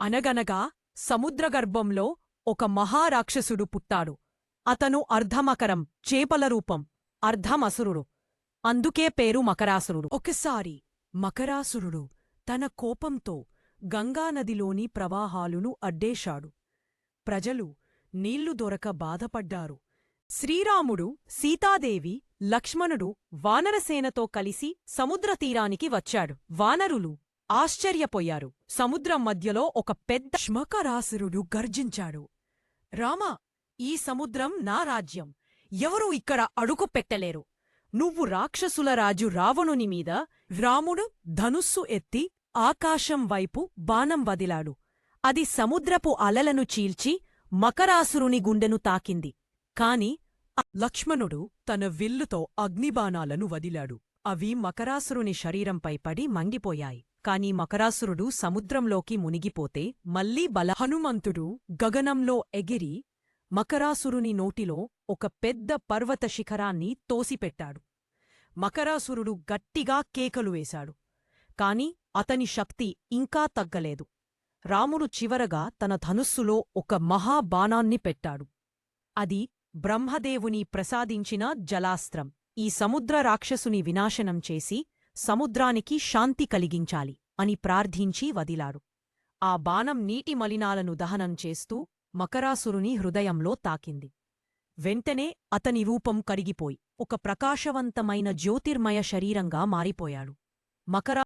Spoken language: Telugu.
అనగనగా సముద్రగర్భంలో ఒక మహారాక్షసుడు పుట్టాడు. అతను అర్ధమకరం చేపల రూపం అర్ధమసురుడు. అందుకే పేరు మకరాసురుడు. ఒకసారి మకరాసురుడు తన కోపంతో గంగానదిలోని ప్రవాహాలును అడ్డేశాడు. ప్రజలు నీళ్ళు దొరక బాధపడ్డారు. శ్రీరాముడు సీతాదేవి లక్ష్మణుడు వానరసేనతో కలిసి సముద్రతీరానికి వచ్చాడు. వానరులు ఆశ్చర్యపోయారు. సముద్రం మధ్యలో ఒక పెద్ద శ్మకరాసురుడు గర్జించాడు. రామా ఈ సముద్రం నా రాజ్యం. ఎవరూ ఇక్కడ అడుగు పెట్టలేరు. నువ్వు రాక్షసుల రాజు రావణుని మీద రాముడు ధనుస్సు ఎత్తి ఆకాశం వైపు బాణం వదిలాడు. అది సముద్రపు అలలను చీల్చి మకరాసురుని గుండెను తాకింది. కాని లక్ష్మణుడు తన విల్లుతో అగ్నిబాణాలను వదిలాడు. అవి మకరాసురుని శరీరంపై పడి మంగిపోయాయి. కాని మకరాసురుడు సముద్రంలోకి మునిగిపోతే మళ్ళీ బల హనుమంతుడు గగనంలో ఎగిరి మకరాసురుని నోటిలో ఒక పెద్ద పర్వత శిఖరాన్ని తోసిపెట్టాడు. మకరాసురుడు గట్టిగా కేకలు వేశాడు. కాని అతని శక్తి ఇంకా తగ్గలేదు. రాముడు చివరగా తన ధనుస్సులో ఒక మహాబాణాన్ని పెట్టాడు. అది బ్రహ్మదేవుని ప్రసాదించిన జలాస్త్రం. ఈ సముద్ర రాక్షసుని వినాశనం చేసి సముద్రానికి శాంతి కలిగించాలి అని ప్రార్థించి వదిలాడు ఆ బాణం నీటి మలినాలను దహనం చేస్తూ మకరాసురుని హృదయంలో తాకింది. వెంటనే అతని రూపం కరిగిపోయి ఒక ప్రకాశవంతమైన జ్యోతిర్మయ శరీరంగా మారిపోయాడు. మకరా